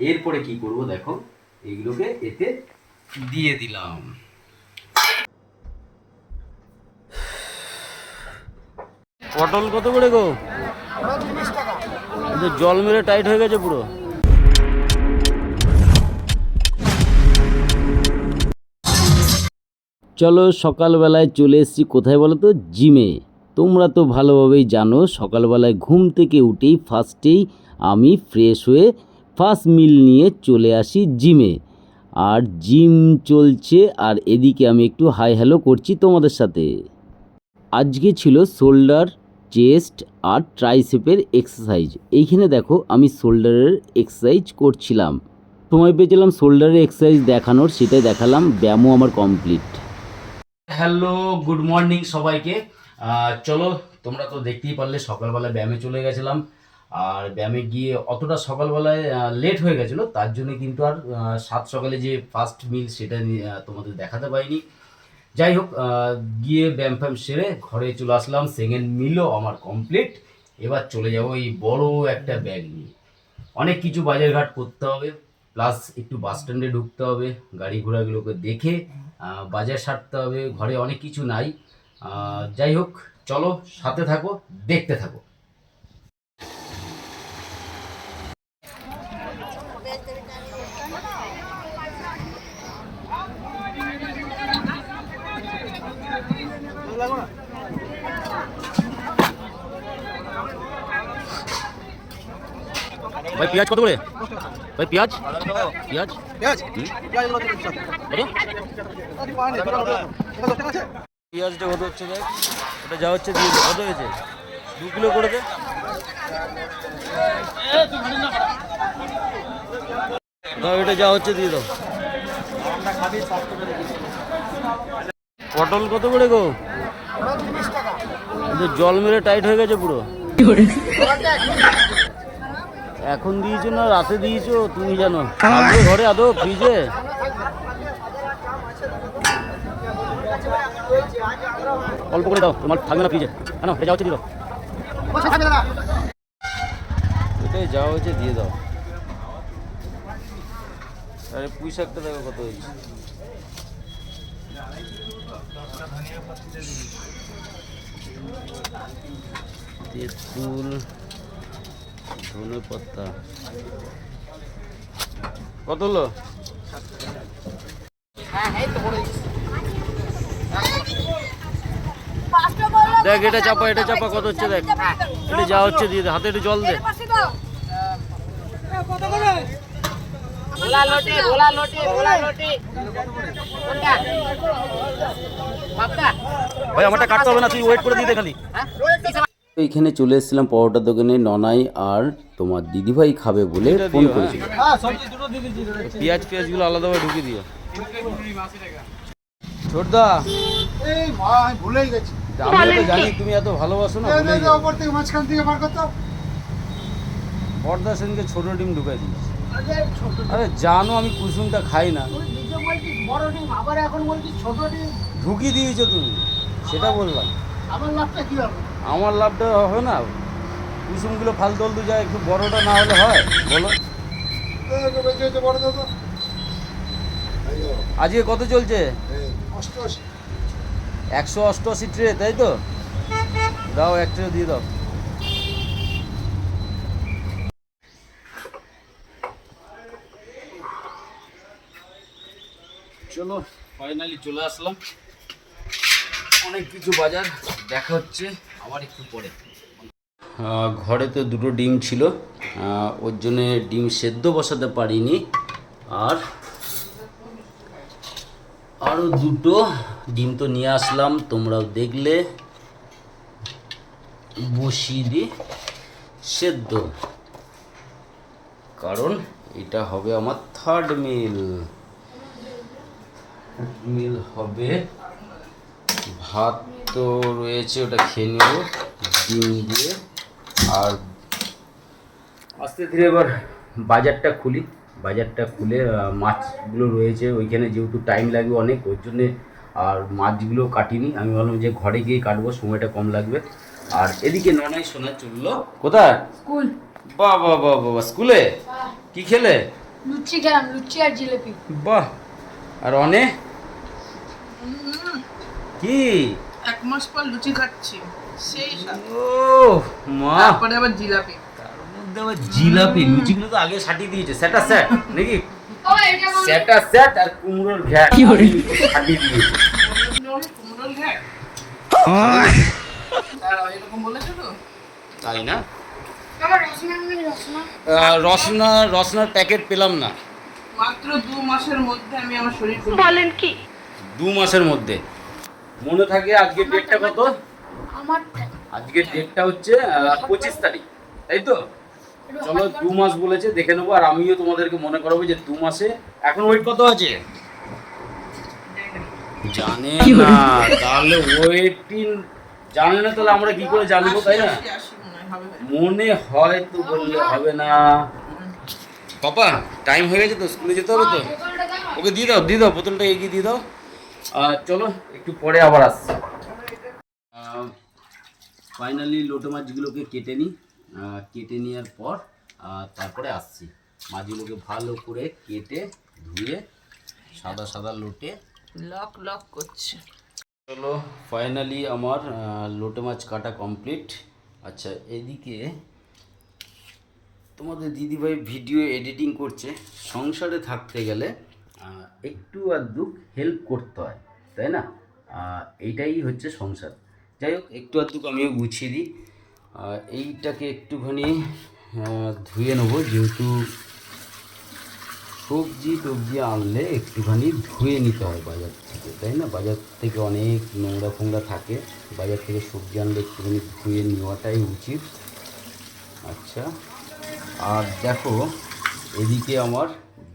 এরপরে কি করব দেখো? এইগুলোকে এতে দিয়ে দিলাম। পটল কত করে গো? জল মেরে টাইট হয়ে গেছে পুরো। চলো সকালবেলায় চলে এসেছি কোথায় বলো তো? জিমে। তোমরা তো ভালোভাবেই জানো, সকালবেলায় ঘুম থেকে উঠেই ফার্স্টেই আমি ফ্রেশ হয়ে ফার্স্ট মিল নিয়ে চলে আসি জিমে। আর জিম চলছে, আর এদিকে আমি একটু হাই হ্যালো করছি তোমাদের সাথে। আজকে ছিল শোল্ডার, চেস্ট আর ট্রাইসেপের এক্সারসাইজ। এইখানে দেখো আমি শোল্ডারের এক্সারসাইজ করছিলাম। সময় পেয়েছিলাম শোল্ডারের এক্সারসাইজ দেখানোর, সেটাই দেখালাম। ব্যায়ামও আমার কমপ্লিট। হ্যালো, গুড মর্নিং সবাইকে। চলো, তোমরা তো দেখতেই পারলে, সকালবেলা ব্যায়ামে চলে গেছিলাম। আর ব্যায়ামে গিয়ে অতটা সকালবেলায় লেট হয়ে গেছিল, তার জন্য কিন্তু আর সাত সকালে যে ফার্স্ট মিল সেটা তোমাদের দেখাতে পারিনি। যাই হোক গিয়ে ব্যায়াম ফ্যাম সেরে ঘরে চলে আসলাম সেকেন্ড মিলও আমার কমপ্লিট এবার চলে যাব এই বড় একটা ব্যাগ নিয়ে। অনেক কিছু বাজারঘাট করতে হবে প্লাস একটু বাস স্ট্যান্ডে ঢুকতে হবে, গাড়ি ঘোড়াগুলোকে দেখে বাজার সারতে হবে, ঘরে অনেক কিছু নাই। যাই হোক, চলো সাথে থাকো, দেখতে থাকো। ভাই পেঁয়াজ কত করে? ভাই পেঁয়াজ? পেঁয়াজ? পেঁয়াজটা কত হচ্ছে দেখ? ওটা যা হচ্ছে দিয়ে। কত হয়েছে? দু কিলো করে দে। দাও এটা যা হচ্ছে দিয়ে দাও। পটল কত করে গো? কিন্তু জল মেরে টাইট হয়ে গেছে পুরো। এখন দিয়েছ না রাতে দিয়েছ? তুমি জানো। ঘরে আদৌ ফ্রিজে অল্প করে দাও তোমার থাকবে না ফ্রিজে কেন এটা যা হচ্ছে দিয়ে দাও। এটাই যা হচ্ছে দিয়ে দাও। আরে পুঁই শাকটা দেখো কত হয়েছে। তেঁতুল ধনে পাতা কত হলো? দেখ এটা চাপা এটা চাপা কত হচ্ছে দেখ। এটা যা হচ্ছে দিয়ে হাতে একটু জল দে। ভোলা লোটে ভোলা লোটে ভোলা লোটে। কোনটা? বাপটা। ভাই আমারটা কাটতে হবে না তুই ওয়েট করে খালি। হ্যাঁ? এইখানে চলে এসেছিলাম পরোটা দোকানে ননাই আর তোমার দিদিভাই খাবে বলে ফোন করেছিল। হ্যাঁ দিয়ে দিচ্ছি পেঁয়াজ পেঁয়াজগুলো আলাদাভাবে ঢুকিয়ে দিও। ছোটদা। এই আমি ভুলেই গেছি। আমি তো জানি তুমি এত ভালোবাসো না। ওপর থেকে মাঝখান থেকে বার করতো পর্দা সেনকে ছোট ডিম ঢুকাই দিয়েছি। আরে জানো আমি কুসুমটা খাই না। ঢুকিয়ে দিয়েছ তুমি সেটা বললাম। আমার লাভটা কি হবে? আমার লাভটা হবে না। কুসুমগুলো ফালতু ফালতু যায় একটু বড়টা না হলে হয় বলো। আজকে কত চলছে? একশো অষ্টআশি ট্রে তাই তো? দাও এক ট্রে দিয়ে দাও। চলো। ফাইনালি চলে আসলাম। অনেক কিছু বাজার, দেখা হচ্ছে, আবার একটু পরে। ঘরে তো দুটো ডিম ছিল ওর জন্যে ডিম সেদ্ধ বসাতে পারিনি। আর আরও দুটো ডিম তো নিয়ে আসলাম, তোমরাও দেখলে। বসিয়ে দিই, সেদ্ধ। কারণ এটা হবে আমার থার্ড মিল মিল হবে। ভাত তো রয়েছে ওটা খেয়ে নেব। ডিম দিয়ে। আর আস্তে ধীরে এবার বাজারটা খুলি। বাজারটা খুলে মাছগুলো রয়েছে। ওইখানে যেহেতু টাইম লাগবে অনেক ওর জন্যে আর মাছগুলো কাটিনি। আমি ভাবলাম যে ঘরে গিয়ে কাটবো সময়টা কম লাগবে। আর এদিকে ননাই সোনা চলল। কোথায়? স্কুল। বাহ বাহ বাহ বাহ স্কুলে? কি খেলে? লুচি খেলাম লুচি আর জিলেপি। বাহ। আর অনে? কি? এক মাস পর লুচি খাচ্ছি। সেই। ও মা। তারপরে আবার জিলাপি। তার মধ্যে আবার জিলাপি। লুচিগুলো তো আগে সাটিয়ে দিয়েছে। স্যাটা স্যাট নাকি? ও এটা আমার- স্যাটা স্যাট আর কুমড়োর ঘ্যাট। সাটিয়ে দিয়েছে। কুমড়োর ঘ্যাট? এরকম বলেছ তো? তাই না? আমার রসনা রসনা। রসনা রসনার প্যাকেট পেলাম না। মাত্র দু মাসের মধ্যে আমি আমার শরীর দু মাসের মধ্যে। মনে থাকে আজকে ডেটটা কত? আমার আজকের ডেটটা হচ্ছে পঁচিশ তারিখ তাই তো? চলো দু মাস বলেছে দেখে নেব আর আমিও তোমাদেরকে মনে করাবো যে দু মাসে এখন ওয়েট কত আছে? জানে না তাহলে ওয়েটিং জানে না তাহলে আমরা কি করে জানব তাই না? মনে হয় মনে হয় তো বললে হবে না। পাপা টাইম হয়ে গেছে তো স্কুলে যেতে হবে তো। ওকে দিয়ে দাও দিয়ে দাও বোতলটা এগিয়ে দিয়ে দাও। আর চলো একটু পরে আবার আসছি। ফাইনালি লোটো মাছগুলোকে কেটে নিই। কেটে নেওয়ার পর তারপরে আসছি। মাছগুলোকে ভালো করে কেটে ধুয়ে সাদা সাদা লোটে লক লক করছে। চলো ফাইনালি আমার লোটে মাছ কাটা কমপ্লিট আচ্ছা এদিকে তোমাদের দিদিভাই ভিডিও এডিটিং করছে, সংসারে থাকতে গেলে একটু আধটু হেল্প করতে হয়, তাই না? এইটাই হচ্ছে সংসার। যাই হোক, একটু আধটুক আমিও গুছিয়ে দিই। এইটাকে একটুখানি ধুয়ে নেব, যেহেতু সবজি টবজি আনলে একটুখানি ধুয়ে নিতে হয় বাজার থেকে, তাই না? বাজার থেকে অনেক নোংরা ফোংরা থাকে, বাজার থেকে সবজি আনলে একটুখানি ধুয়ে নেওয়াটাই উচিত। আচ্ছা। আর দেখো, এদিকে আমার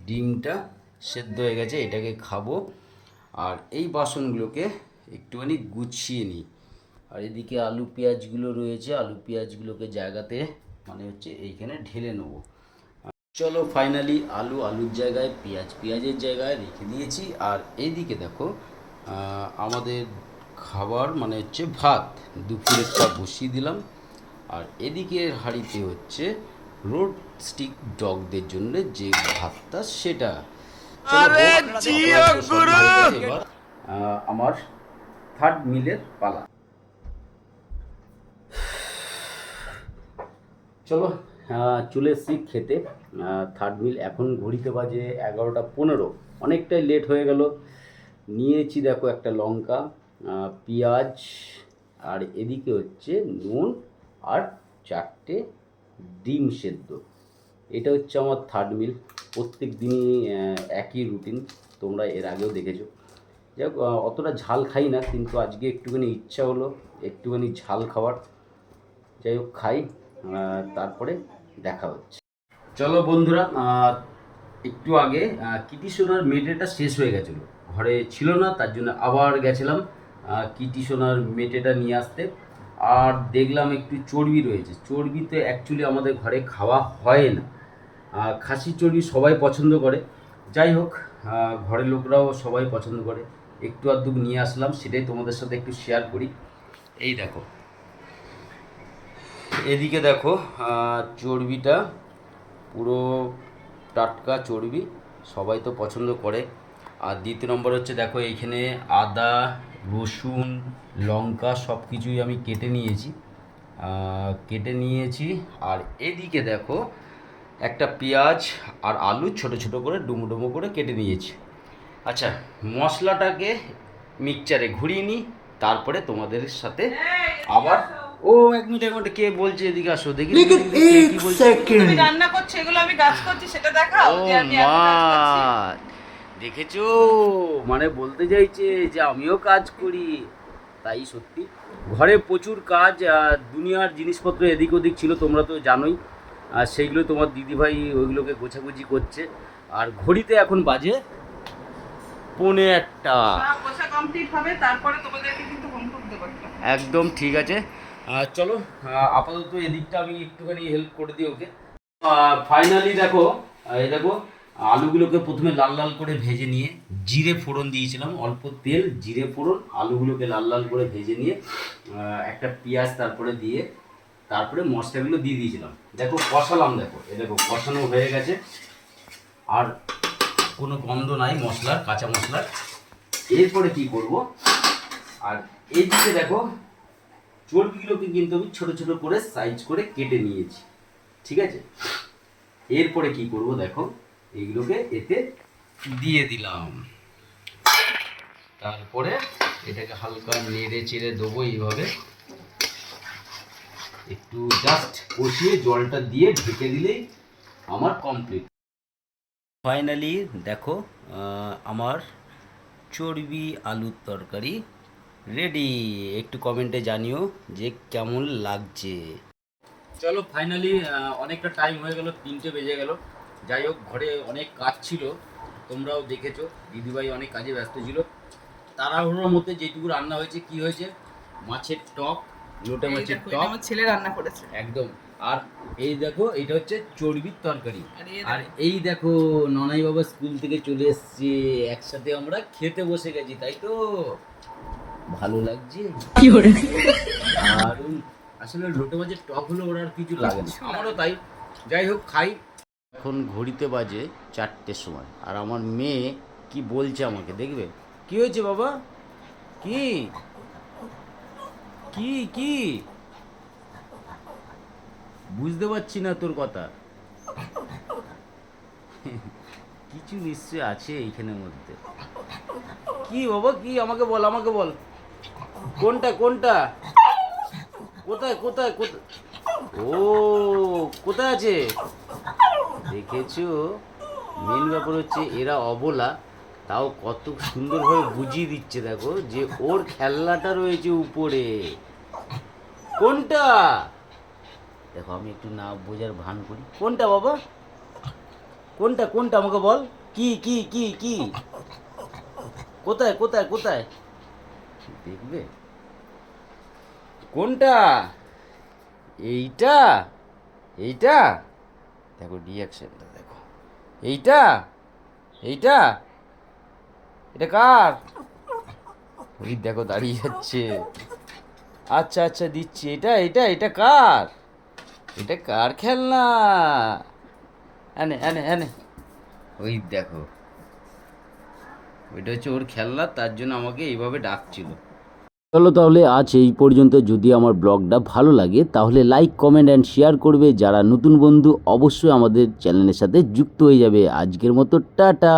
ডিমটা সেদ্ধ হয়ে গেছে, এটাকে খাব। আর এই বাসনগুলোকে একটুখানি গুছিয়ে নিই। আর এদিকে আলু পেঁয়াজগুলো রয়েছে, আলু পেঁয়াজগুলোকে জায়গাতে মানে হচ্ছে এইখানে ঢেলে নেব। চলো ফাইনালি আলু, আলুর জায়গায় পেঁয়াজ, পেঁয়াজের জায়গায় রেখে দিয়েছি। আর এইদিকে দেখো আমাদের খাবার মানে হচ্ছে ভাত। দুপুরেরটা বসিয়ে দিলাম। আর এদিকের হাঁড়িতে হচ্ছে রোড স্টিক ডগদের জন্য যে ভাতটা সেটা। আমার থার্ড মিলের পালা। চলো চলে এসেছি খেতে। থার্ড মিল এখন ঘড়িতে বাজে এগারোটা পনেরো। অনেকটাই লেট হয়ে গেল। নিয়েছি দেখো একটা লঙ্কা পেঁয়াজ আর এদিকে হচ্ছে নুন আর চারটে ডিম সেদ্ধ। এটা হচ্ছে আমার থার্ড মিল প্রত্যেক দিনই একই রুটিন তোমরা এর আগেও দেখেছ। যাই অতটা ঝাল খাই না, কিন্তু আজকে একটুখানি ইচ্ছা হলো, একটুখানি ঝাল খাওয়ার। যাই হোক, খাই তারপরে দেখা হচ্ছে। চলো বন্ধুরা একটু আগে কিটি সোনার মেটেটা শেষ হয়ে গেছিল। ঘরে ছিল না, তার জন্য আবার গেছিলাম কিটি সোনার মেটেটা নিয়ে আসতে। আর দেখলাম একটু চর্বি রয়েছে। চর্বি তো অ্যাকচুয়ালি আমাদের ঘরে খাওয়া হয় না। খাসি চর্বি সবাই পছন্দ করে। যাই হোক ঘরের লোকরাও সবাই পছন্দ করে। একটু আধটু নিয়ে আসলাম, সেটাই তোমাদের সাথে একটু শেয়ার করি। এই দেখো। এদিকে দেখো চর্বিটা পুরো টাটকা চর্বি, সবাই তো পছন্দ করে। আর দ্বিতীয় নম্বর হচ্ছে দেখো, এইখানে আদা রসুন লঙ্কা সব কিছুই আমি কেটে নিয়েছি। কেটে নিয়েছি। আর এদিকে দেখো একটা পেঁয়াজ আর আলু ছোট ছোট করে ডুমো ডুমো করে কেটে নিয়েছি। আচ্ছা মশলাটাকে মিক্সচারে ঘুরিয়ে নিই তারপরে তোমাদের সাথে আবার ও এক মিনিট এক মিনিট কে বলছে এদিকে আসো দেখি তুমি রান্না করছ এগুলো আমি কাজ করছি সেটা দেখাও ও আমি মা। দেখেছ? মানে বলতে চাইছে যে আমিও কাজ করি। তাই সত্যি। ঘরে প্রচুর কাজ আর দুনিয়ার জিনিসপত্র এদিক ওদিক ছিল তোমরা তো জানোই। আর সেইগুলো তোমার দিদিভাই ওইগুলোকে গোছাগুছি করছে। আর ঘড়িতে এখন বাজে পৌনে একটা। সব বসা কমপ্লিট হবে তারপরে তোমাদেরকে কিন্তু হোম টুক দেবো একটা। একদম ঠিক আছে। চলো আপাতত এদিকটা আমি একটুখানি হেল্প করে দিই ওকে। ফাইনালি দেখো এই দেখো আলুগুলোকে প্রথমে লাল লাল করে ভেজে নিয়ে জিরে ফোড়ন দিয়েছিলাম, অল্প তেল, জিরে ফোড়ন, আলুগুলোকে লাল লাল করে ভেজে নিয়ে একটা পেঁয়াজ তারপরে দিয়ে, তারপরে মশলাগুলো দিয়ে দিয়েছিলাম। দেখো কষালাম দেখো, এ দেখো কষানো হয়ে গেছে। আর কোনো গন্ধ নাই মশলার, কাঁচা মশলার। এরপরে কি করব? আর এইদিকে দেখো চর্বিগুলোকে কিন্তু আমি ছোটো ছোটো করে সাইজ করে কেটে নিয়েছি, ঠিক আছে? এরপরে কি করব দেখো? এইগুলোকে এতে দিয়ে দিলাম। তারপরে এটাকে হালকা নেড়ে চেড়ে দেবো এইভাবে। একটু জাস্ট কষিয়ে জলটা দিয়ে ঢেকে দিলেই আমার কমপ্লিট ফাইনালি দেখো আমার চর্বি আলুর তরকারি রেডি একটু কমেন্টে জানিও যে কেমন লাগছে। চলো ফাইনালি অনেকটা টাইম হয়ে গেল তিনটে বেজে গেল। যাই হোক ঘরে অনেক কাজ ছিল তোমরাও দেখেছ দিদিভাই অনেক কাজে ব্যস্ত ছিল। তাড়াহুড়োর মধ্যে যেটুকু রান্না হয়েছে কি হয়েছে? মাছের টক লোটা মাছের টক। আমার ছেলে রান্না করেছে। একদম। আর এই দেখো এটা হচ্ছে চর্বির তরকারি। আর এই দেখো। ননাই বাবা স্কুল থেকে চলে এসছে একসাথে আমরা খেতে বসে গেছি তাই তো? ভালো লাগছে? কি আর উম, আসলে লোটে মাছের টক হলো ওরা আর কিছু লাগে না। আমারও তাই। যাই হোক খাই। এখন ঘড়িতে বাজে চারটের সময়। আর আমার মেয়ে কি বলছে আমাকে, দেখবে? কি হয়েছে বাবা? কি? কি কি? বুঝতে পারছি না তোর কথা। কিছু নিশ্চয় আছে এইখানের মধ্যে। কি বাবা, কি? আমাকে বল আমাকে বল। কোনটা কোনটা? কোথায় কোথায় কোথায়? ও, কোথায় আছে? দেখেছ? মেন ব্যাপার হচ্ছে এরা অবলা, তাও কত সুন্দরভাবে বুঝিয়ে দিচ্ছে দেখো যে ওর খেলনাটা রয়েছে উপরে। কোনটা? দেখো, আমি একটু না বোঝার ভান করি। কোনটা বাবা? কোনটা কোনটা আমাকে বল? কি কি কি কি? কোথায় কোথায় কোথায়? দেখবে? কোনটা? এইটা? এইটা? দেখো রিয়াকশনটা দেখো। এইটা? এইটা? এটা কার? ওই দেখো দাঁড়িয়ে যাচ্ছে। আচ্ছা আচ্ছা দিচ্ছি। এটা এটা এটা কার? এটা কার খেলনা? এনে এনে এনে। ওই দেখো। ওইটা হচ্ছে ওর খেলনা, তার জন্য আমাকে এইভাবে ডাকছিল। চলো তাহলে আজ এই পর্যন্ত। যদি আমার ব্লগটা ভালো লাগে, তাহলে লাইক কমেন্ট অ্যান্ড শেয়ার করবে। যারা নতুন বন্ধু, অবশ্যই আমাদের চ্যানেলের সাথে যুক্ত হয়ে যাবে। আজকের মতো, টাটা!